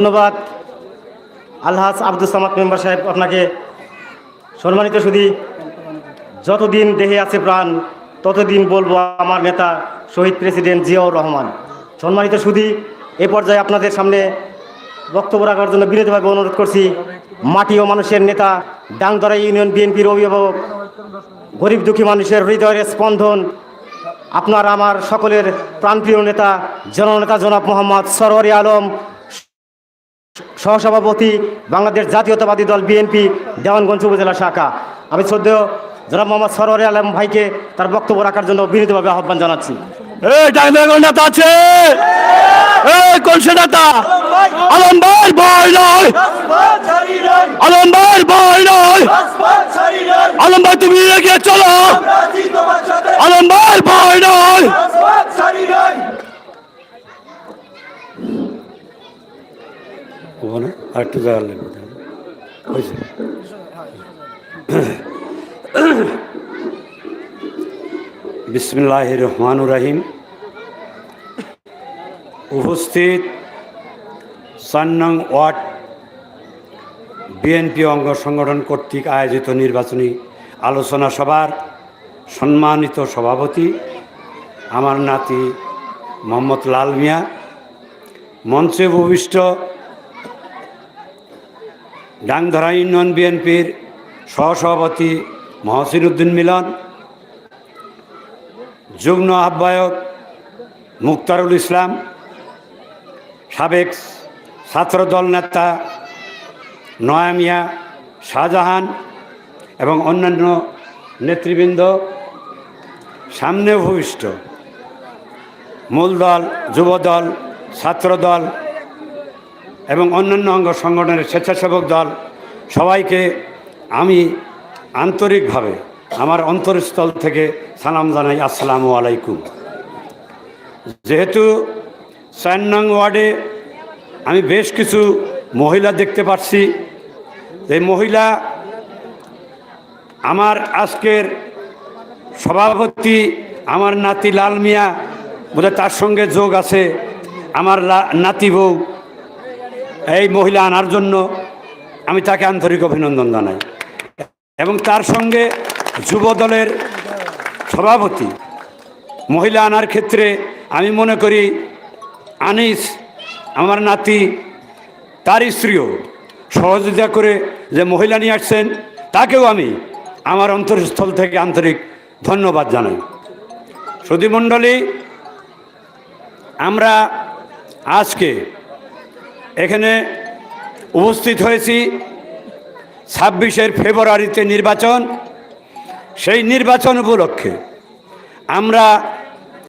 ধন্যবাদ। আলহাজ আব্দুল সামাদ মেম্বার সাহেব, আপনাকে সম্মানিত শুধু যতদিন দেহে আছে প্রাণ, ততদিন বলব আমার নেতা শহীদ প্রেসিডেন্ট জিয়াউর রহমান। সম্মানিত শুধু এ পর্যায়ে আপনাদের সামনে বক্তব্য রাখার জন্য বিনীতভাবে অনুরোধ করছি। মাটি ও মানুষের নেতা, ডাংদরা ইউনিয়ন বিএনপির অভিভাবক, গরিব দুঃখী মানুষের হৃদয়ের স্পন্দন, আপনার আমার সকলের প্রাণপ্রিয় নেতা, জননেতা জনাব মোহাম্মদ সরওয়ারি আলম সহসভাপতি বাংলাদেশ জাতীয়তাবাদী দল বিএনপি, দেওয়ানগঞ্জ উপজেলা শাখা। আমি শ্রদ্ধেয় জনাব মোহাম্মদ সরওয়ারি আলম ভাইকে তার বক্তব্য রাখার জন্য বিনীতভাবে আহ্বান জানাচ্ছি। আছে? কোন আলম ভাই তুমি এগিয়ে চলো। আলম ভাই ভয় নয়। আরেকটু জায়গা লাগবে। হয়েছে? বিসমিল্লাহ রহমান রাহিম। উপস্থিত চার নং ওয়ার্ড বিএনপি অঙ্গ সংগঠন কর্তৃক আয়োজিত নির্বাচনী আলোচনা সভার সম্মানিত সভাপতি আমার নাতি মোহাম্মদ লাল মিয়া। মঞ্চে উপবিষ্ট ডাংধরা ইউনিয়ন বিএনপির সহসভাপতি মহসিন উদ্দিন মিলন, যুগ্ম আহ্বায়ক মুক্তারুল ইসলাম, সাবেক ছাত্রদল নেতা নয়ামিয়া শাহজাহান এবং অন্যান্য নেতৃবৃন্দ সামনে ভূমিষ্ঠ মূল দল যুবদল ছাত্রদল এবং অন্যান্য অঙ্গ সংগঠনের স্বেচ্ছাসেবক দল, সবাইকে আমি আন্তরিকভাবে আমার অন্তরস্থল থেকে সালাম জানাই, আসসালামু আলাইকুম। যেহেতু চার নং ওয়ার্ডে আমি বেশ কিছু মহিলা দেখতে পাচ্ছি, এই মহিলা আমার আজকের সভাপতি, আমার নাতি লাল মিয়া, বোধহয় তার সঙ্গে যোগ আছে, আমার নাতি বউ এই মহিলা আনার জন্য আমি তাকে আন্তরিক অভিনন্দন জানাই। এবং তার সঙ্গে যুব দলের সভাপতি, মহিলা আনার ক্ষেত্রে আমি মনে করি আনিস, আমার নাতি তার স্ত্রীও সহযোগিতা করে যে মহিলা নিয়ে আসছেন, তাকেও আমি আমার অন্তরস্থল থেকে আন্তরিক ধন্যবাদ জানাই। সুধীমণ্ডলী, আমরা আজকে এখানে উপস্থিত হয়েছি ছাব্বিশের ফেব্রুয়ারিতে নির্বাচন। সেই নির্বাচন উপলক্ষে আমরা